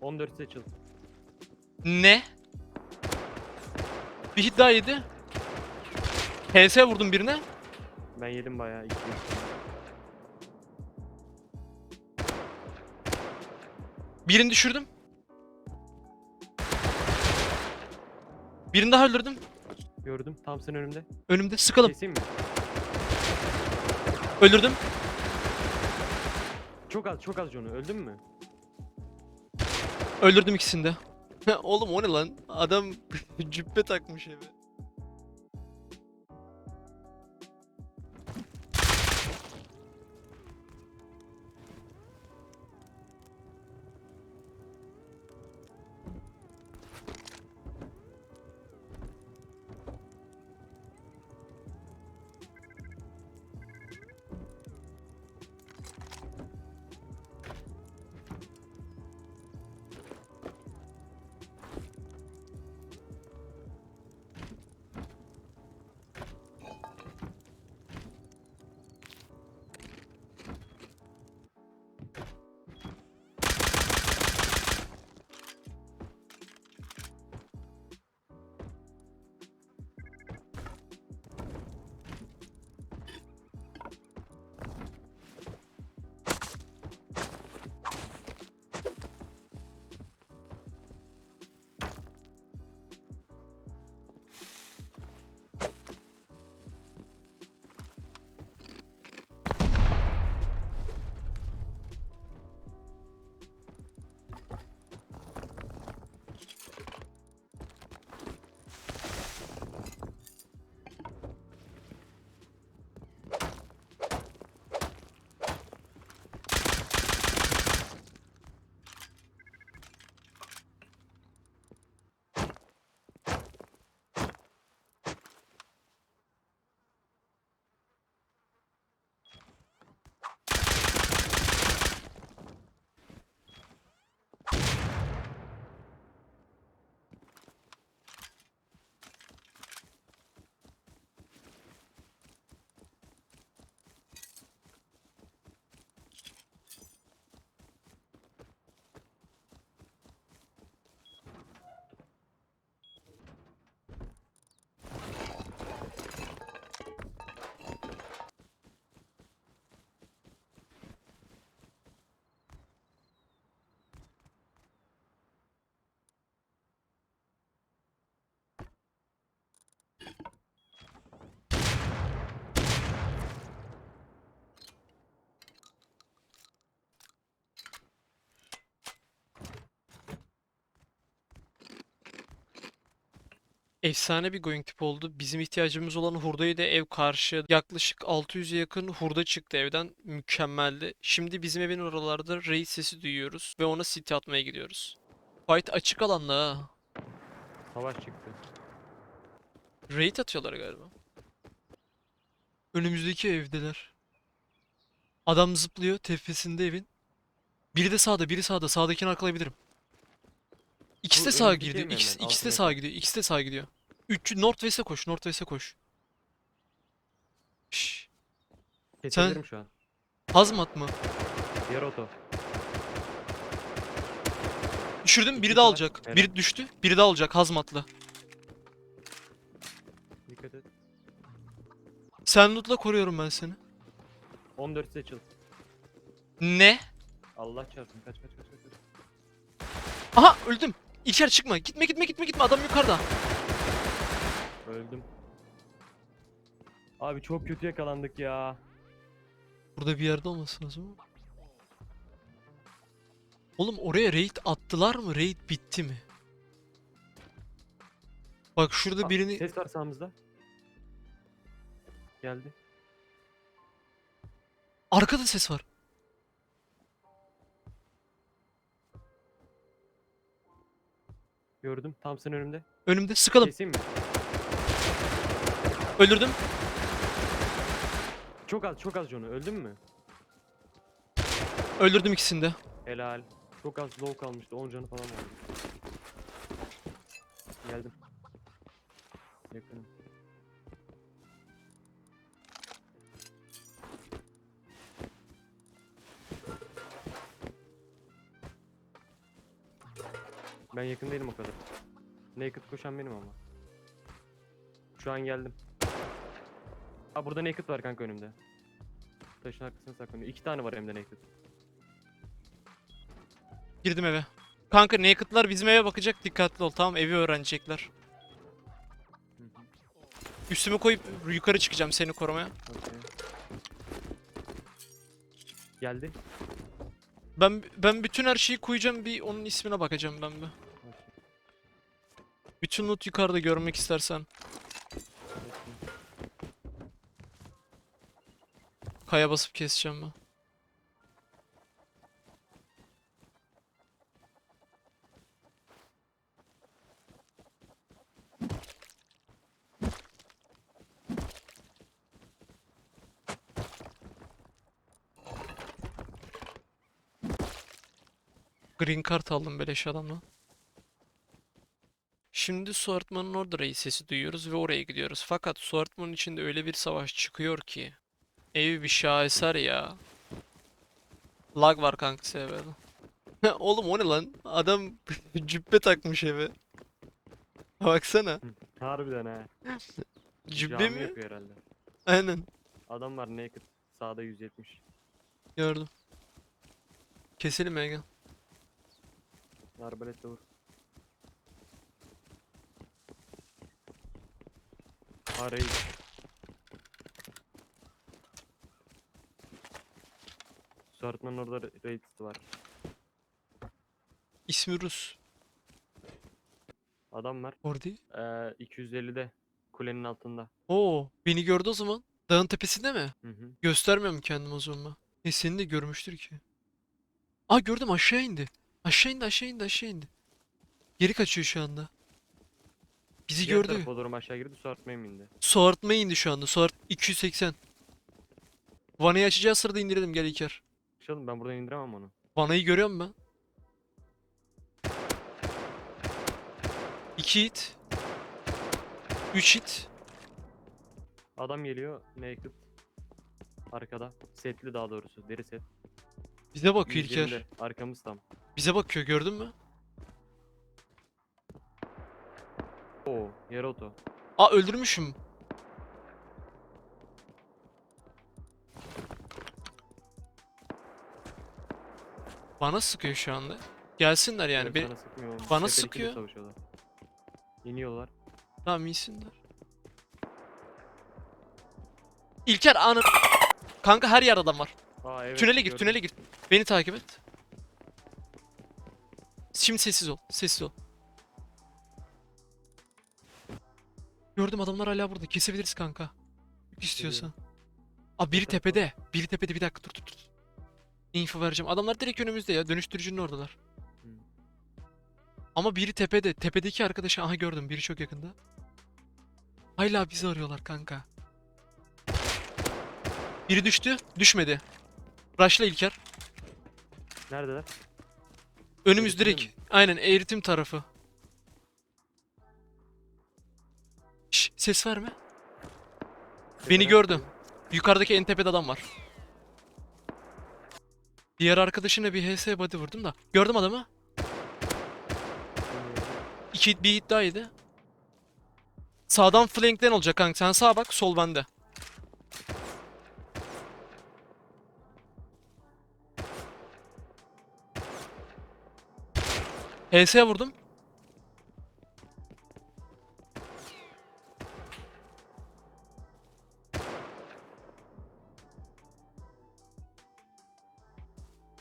14 seçil. Ne? Bir hit daha yedi. HS vurdum birine. Ben yedim bayağı. iki. Birini düşürdüm. Birini daha öldürdüm. Gördüm. Tam senin önünde. Önümde sıkalım. Keseyim mi? Öldürdüm. Çok az çok az John'u. Öldün mü? Öldürdüm ikisini de. Oğlum o ne lan? Adam cübbe takmış eve. Efsane bir going tip oldu. Bizim ihtiyacımız olan hurdayı da ev karşı yaklaşık 600'e yakın hurda çıktı evden. Mükemmeldi. Şimdi bizim evin oralarda raid sesi duyuyoruz ve ona city atmaya gidiyoruz. Fight açık alanda ha. Savaş çıktı. Raid atıyorlar galiba. Önümüzdeki evdeler. Adam zıplıyor tepesinde evin. Biri de sağda, biri sağda. Sağdakini arkalayabilirim. İkisi de sağa mi İkisi, ikisi de sağa gidiyor. İkisi de sağa gidiyor. Üç, Northwest'e koş, Northwest'e koş. Şşş. Kesebilirim şu an. Hazmat mı? Diğer oto. Düşürdüm, biri İkisi daha var. alacak. Biri düştü, biri daha alacak hazmatlı. Dikkat et. Sen loot'la koruyorum ben seni. 14 seçil. Ne? Allah çarpsın. Kaç kaç kaç kaç. kaç. Aha öldüm. İlker çıkma. Gitme gitme gitme gitme. Adam yukarıda. Öldüm. Abi çok kötü yakalandık ya. Burada bir yerde olması lazım. Oğlum oraya raid attılar mı? Raid bitti mi? Bak şurada Aa, birini... Ses var sağımızda. Geldi. Arkada ses var. Gördüm. Tam senin önümde. Önümde sıkalım. Keseyim mi? Öldürdüm. Çok az çok az John'u. Öldün mü? Öldürdüm ikisini de. Helal. Çok az low kalmıştı. 10 canı falan vardı. Geldim. Yakınım. Ben yakın değilim o kadar. Naked koşan benim ama. Şu an geldim. Aa burada naked var kanka önümde. Taşın arkasına saklanıyor. İki tane var hem de naked. Girdim eve. Kanka Naked'lar bizim eve bakacak dikkatli ol tamam evi öğrenecekler. Üstümü koyup yukarı çıkacağım seni korumaya. okey. Geldi. Ben ben bütün her şeyi koyacağım bir onun ismine bakacağım ben bir. Bütün loot yukarıda görmek istersen. Kaya basıp keseceğim ben. Green card aldım beleş adamla. Şimdi Suartman'ın orada reis sesi duyuyoruz ve oraya gidiyoruz. Fakat Suartman'ın içinde öyle bir savaş çıkıyor ki. Ev bir şaheser ya. Lag var kanka seviyede. Oğlum o ne lan? Adam cübbe takmış eve. Baksana. Harbiden ha. Cübbe Cami mi? yapıyor herhalde. Aynen. Adam var naked. Sağda 170. Gördüm. Keselim gel. Arbaletle vur. Arayı. Suartman'ın orada ra- raid var. İsmi Rus. Adam var. Orada. Ee, 250'de. Kulenin altında. Oo, beni gördü o zaman. Dağın tepesinde mi? Hı hı. Göstermiyorum kendimi o zaman. ben. E seni de görmüştür ki. Aa gördüm aşağı indi. Aşağı indi aşağı indi aşağı indi. Geri kaçıyor şu anda. Bizi Diğer gördü. tarafa doğru aşağı girdi. Suartma'ya mı indi? Su artmaya indi şu anda. Su art 280. Vanayı açacağı sırada indirelim gel İlker. Çalın ben buradan indiremem onu. Vanayı görüyorum ben. 2 hit. 3 hit. Adam geliyor. Naked. Arkada. Setli daha doğrusu. Deri set. Bize bakıyor İlker. 120'de. Arkamız tam. Bize bakıyor gördün mü? Oo, yarı oto. Aa öldürmüşüm. Bana sıkıyor şu anda. Gelsinler yani. Evet, sıkmıyor bana Tepedeki de sıkıyor. İniyorlar. Tamam iyisinler. İlker anı... Kanka her yer adam var. Aa evet. tünele gir, gördüm. tünele gir. Beni takip et. Şimdi sessiz ol, sessiz ol. Gördüm adamlar hala burada. Kesebiliriz kanka. İstiyorsan. Aa biri tepede. Biri tepede. Bir dakika dur dur dur. Info vereceğim. Adamlar direkt önümüzde ya. Dönüştürücünün oradalar. Hı. Ama biri tepede. Tepedeki arkadaşı aha gördüm. Biri çok yakında. Hala bizi arıyorlar kanka. Biri düştü. Düşmedi. Rush'la İlker. Neredeler? Önümüz Eğitimde direkt. Aynen eğitim tarafı. Şş, ses verme. Beni gördüm. Yukarıdaki en tepede adam var. Diğer arkadaşına bir HS body vurdum da. Gördüm adamı. İki bir yedi. Sağdan flankten olacak kanka. Sen sağa bak, sol bende. HS vurdum.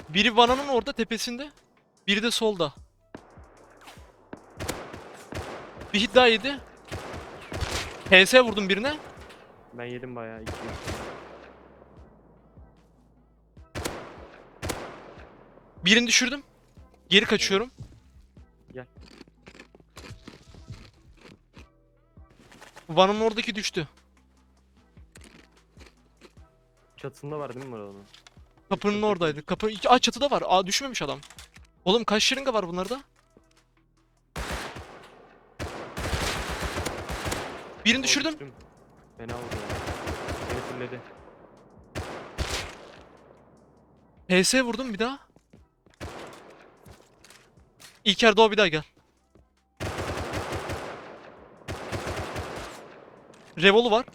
Biri vananın orada tepesinde. Biri de solda. Bir hit daha yedi. HS vurdum birine. Ben yedim bayağı. iki. Birini düşürdüm. Geri kaçıyorum. Van'ın oradaki düştü. Çatısında var değil mi buranın? Kapının oradaydı. Kapı... Aa çatıda var. Aa düşmemiş adam. Oğlum kaç şırınga var bunlarda? Birini düşürdüm. düştüm. Fena oldu ya. Beni fulledi. HS vurdum bir daha. İlker doğu bir daha gel. Revolu var.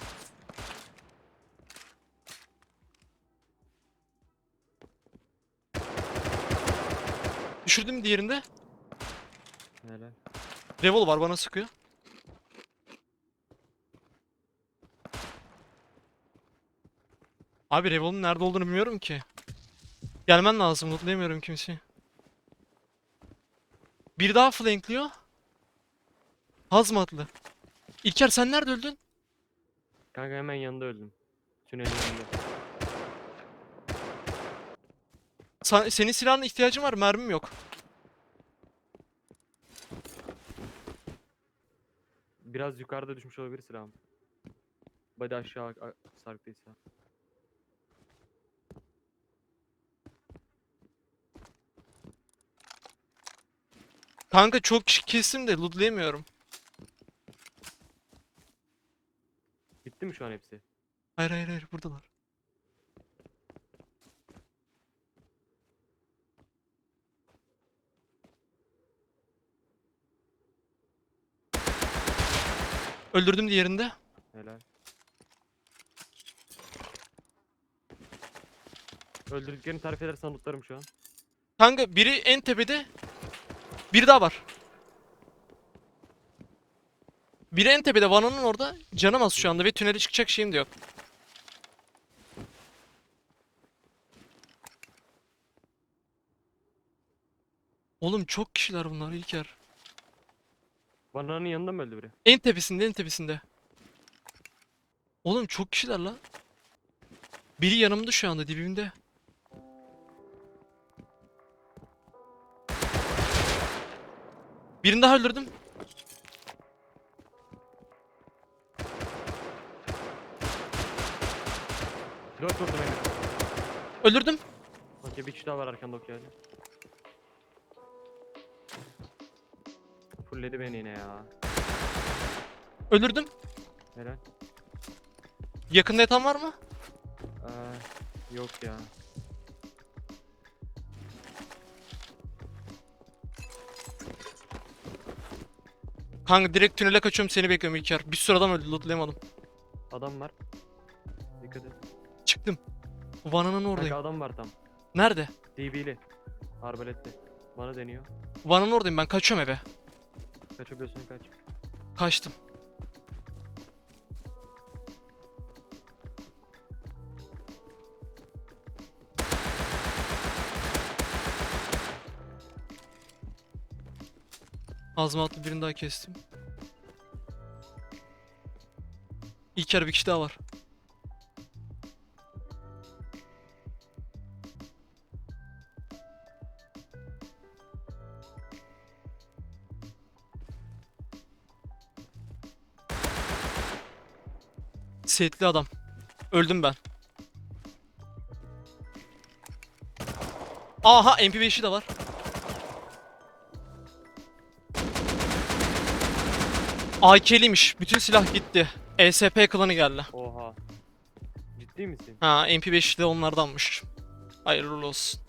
Düşürdüm diğerinde. Helal. Revol var bana sıkıyor. Abi Revol'un nerede olduğunu bilmiyorum ki. Gelmen lazım. Lootlayamıyorum kimseyi. Bir daha flankliyor. Hazmatlı. İlker sen nerede öldün? Kanka hemen yanında öldüm. Tünelin yanında. Sa- senin silahın ihtiyacın var. Mermim yok. Biraz yukarıda düşmüş olabilir silahım. Body aşağı a- sarktıysa. Kanka çok kişi kestim de lootlayamıyorum. Mi şu an hepsi? Hayır hayır hayır buradalar. Öldürdüm diğerinde. Helal. Öldürdüklerini tarif edersen lootlarım şu an. Kanka biri en tepede. Biri daha var. Biri en tepede vananın orada. Canım az şu anda ve tünele çıkacak şeyim de yok. Oğlum çok kişiler bunlar İlker. Bananın yanında mı öldü biri? En tepesinde en tepesinde. Oğlum çok kişiler la. Biri yanımda şu anda dibimde. Birini daha öldürdüm. Dört vurdum Emir. Öldürdüm. Okey bir kişi daha var arkanda okey hadi. Fullledi beni yine ya. Öldürdüm. Helal. Yakında yatan var mı? Aa, yok ya. Kanka direkt tünele kaçıyorum seni bekliyorum İlker. Bir sürü adam öldü lootlayamadım. Adam var. Dikkat et. Çıktım. Vananın oradayım. Kanka adam var tam. Nerede? DB'li. Arbaletli. Bana deniyor. Vananın oradayım ben kaçıyorum eve. Kaçabiliyorsun kaç. Kaçtım. Azmatlı birini daha kestim. İlker bir kişi daha var. Setli adam. Öldüm ben. Aha MP5'i de var. AK'liymiş. Bütün silah gitti. ESP klanı geldi. Oha. Ciddi misin? Ha MP5 de onlardanmış. Hayırlı olsun.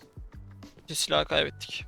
Bir silah kaybettik.